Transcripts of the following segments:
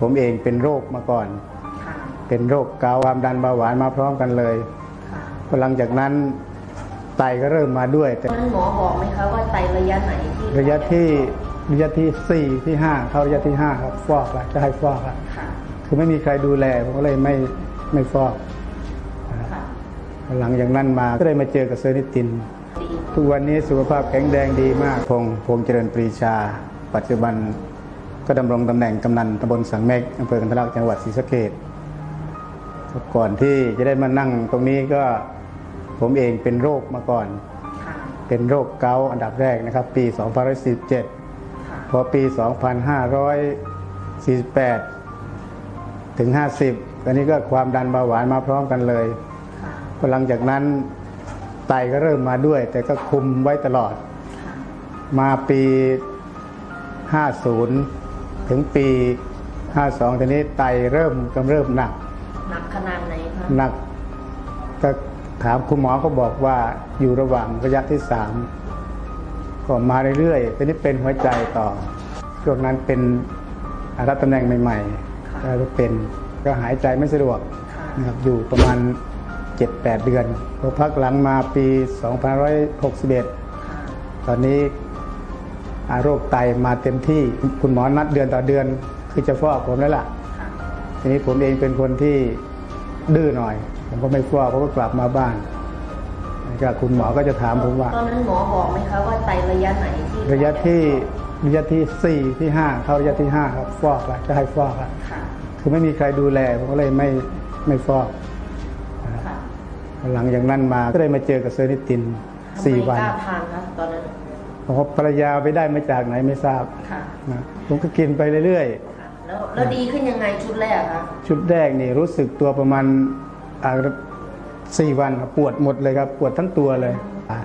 ผมเองเป็นโรคมาก่อนค่ะเป็นโรคเกาต์ความดันเบาหวานมาพร้อมกันเลยค่ะพอหลังจากนั้นไตก็เริ่มมาด้วย แต่ตอนนั้นหมอบอกไหมคะว่าไตระยะไหนที่ระยะที่ระยะที่สี่ที่ห้าเข้าระยะที่ห้าครับฟอกแล้วจะให้ฟอกแล้วค่ะคือไม่มีใครดูแลผมก็เลยไม่ไม่ฟอกค่ะพอหลังจากนั้นมาก็ได้มาเจอกับเซอร์นิตินดีทุกวันนี้สุขภาพแข็งแรงดีมากพงษ์พงษ์เจริญปรีชา ปัจจุบัน ก็ดำรงตำแหน่งกำนันตำบลสังเมกอำเภอกันทะลักจังหวัดศรีสะเกษก่อนที่จะได้มานั่งตรงนี้ก็ผมเองเป็นโรคมาก่อน เป็นโรคเกาต์อันดับแรกนะครับ ปี 2547พอปี 2548 ถึง 50 อันนี้ก็ความดันเบาหวานมาพร้อมกันเลยพอหลังจากนั้นไตก็เริ่มมาด้วย แต่ก็คุมไว้ตลอด มาปี 50 ถึงปี 52ทีนี้ไตเริ่มกำเริบหนัก หนักขนาดไหนคะหนักก็ถามคุณหมอก็บอกว่าอยู่ระหว่างระยะที่สามก็มาเรื่อยๆทีนี้เป็นหัวใจต่อ ช่วงนั้นเป็นรับตำแหน่งใหม่ๆก็เป็นก็หายใจไม่สะดวกค่ะนะครับอยู่ประมาณ 7-8 เดือนพอพักหลังมาปี 2561 ตอนนี้อา โรคไตมาเต็มที่คุณหมอนัดเดือนต่อเดือน คือจะฟอกผมแล้วล่ะค่ะ ทีนี้ผมเองเป็นคนที่ดื้อหน่อย ผมก็ไม่ฟอกผมก็กลับมาบ้านแล้วก็คุณหมอก็จะถามผมว่าตอนนั้นหมอบอกไหมคะว่าไตระยะไหนที่ระยะที่ระยะที่สี่ที่ห้าเข้าระยะที่ห้าครับฟอกแล้วจะให้ฟอกแล้วค่ะคือไม่มีใครดูแลผมก็เลยไม่ไม่ฟอกค่ะหลังจากนั้นมาก็ได้มาเจอกับเซอร์นิตินทำไมสี่วันกล้าทานคะตอนนั้นเพราะภรรยาไปได้มาจากไหนไม่ทราบค่ะนะผมก็กินไปเรื่อยค่ะแล้วแล้วดีขึ้นยังไงชุดแรกคะๆชุดแรกนี่รู้สึกตัวประมาณอ่าสี่วันครับปวดหมดเลยครับปวดทั้งตัวเลย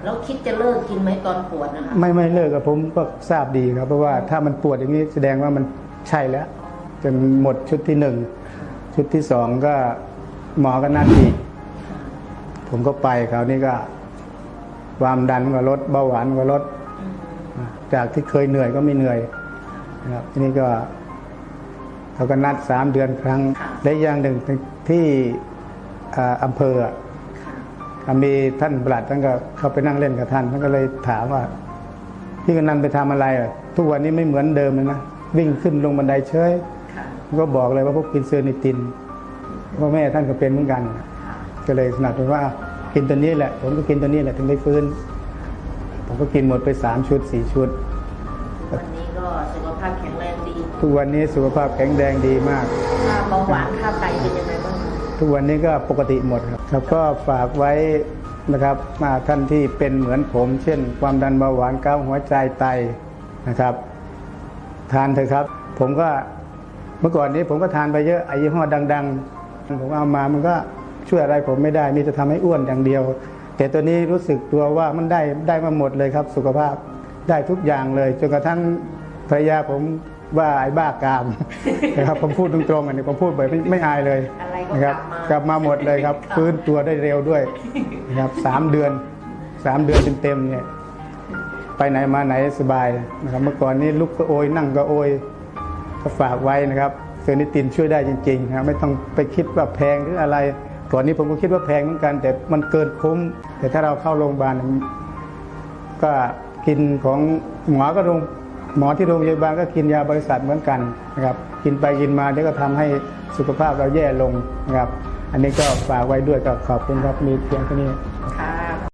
แล้วคิดจะเลิกกินไหมตอนปวดนะคะไม่ไม่เลิกกับผมก็ทราบดีครับ เพราะว่าถ้ามันปวดอย่างนี้แสดงว่ามันใช่แล้วจนหมดชุดที่หนึ่งชุดที่สองก็หมอก็นัดอีกผมก็ไปคราวนี้ก็ ความดันก็ลดเบาหวานก็ลดอืม จากที่เคยเหนื่อยก็ไม่เหนื่อยนะครับทีนี้ก็เขาก็นัดสามเดือนครั้งและอย่างหนึ่งที่อ่าอำเภออะค่ะมีท่านปลัดท่านก็เข้าไปนั่งเล่นกับท่านท่านก็เลยถามว่าพี่กนันไปทำอะไรอะทุกวันนี้ไม่เหมือนเดิมเลยนะวิ่งขึ้นลงบันไดเฉยค่ะก็บอกเลยว่าพวกกินเซอร์นิตินเพราะแม่ท่านก็เป็นเหมือนกันค่ะก็เลยสนับสนุนว่ากินตัวนี้แหละ ผมก็กินตัวนี้แหละถึงได้ฟื้น ผมก็กินหมดไปสามชุดสี่ชุด วันนี้ก็สุขภาพแข็งแรงดีทุกวันนี้สุขภาพแข็งแรงดีมาก ค่าเบาหวานค่าไตเป็นยังไงบ้างคะทุกวันนี้ก็ปกติหมดครับครับก็ฝากไว้นะครับมาท่านที่เป็นเหมือนผม เช่น ความดันเบาหวานเกาต์หัวใจไตนะครับ ทานเถอะครับ ผมก็เมื่อก่อนนี้ผมก็ทานไปเยอะไอ้ยี่ห้อดัง ๆ ผมเอามามันก็ช่วยอะไรผมไม่ได้ มีแต่ทำให้อ้วนอย่างเดียว แต่ตัวนี้รู้สึกตัวว่ามันได้ได้มาหมดเลยครับ สุขภาพได้ทุกอย่างเลยจนกระทั่งภรรยาผมว่าไอ้บ้ากามนะครับผมพูดตรงๆอันนี้ผมพูดแบบไม่ไม่อายเลยอะไรก็นะคกรัลับบมากลับมาหมดเลยครับค่ะฟื้นตัวได้เร็วด้วยนะครับสามเดือนสามเดือนเต็มๆเนี่ยไปไหนมาไหนสบายนะครับเมื่อก่อนนี้ลุกก็โอยนั่งก็โอยก็ฝากไว้นะครับเซอร์นิตินช่วยได้จริงๆนะครับไม่ต้องไปคิดว่าแพงหรืออะไร ก่อนนี้ผมก็คิดว่าแพงเหมือนกัน แต่มันเกินคุ้ม แต่ถ้าเราเข้าโรงพยาบาลก็กินของหมอก็โรงหมอที่โรงพยาบาลก็กินยาบริษัทเหมือนกันนะครับกินไปกินมาเดี๋ยวก็ทำให้สุขภาพเราแย่ลงนะครับ อันนี้ก็ฝากไว้ด้วยก็ขอบคุณครับมีเพียงเท่านี้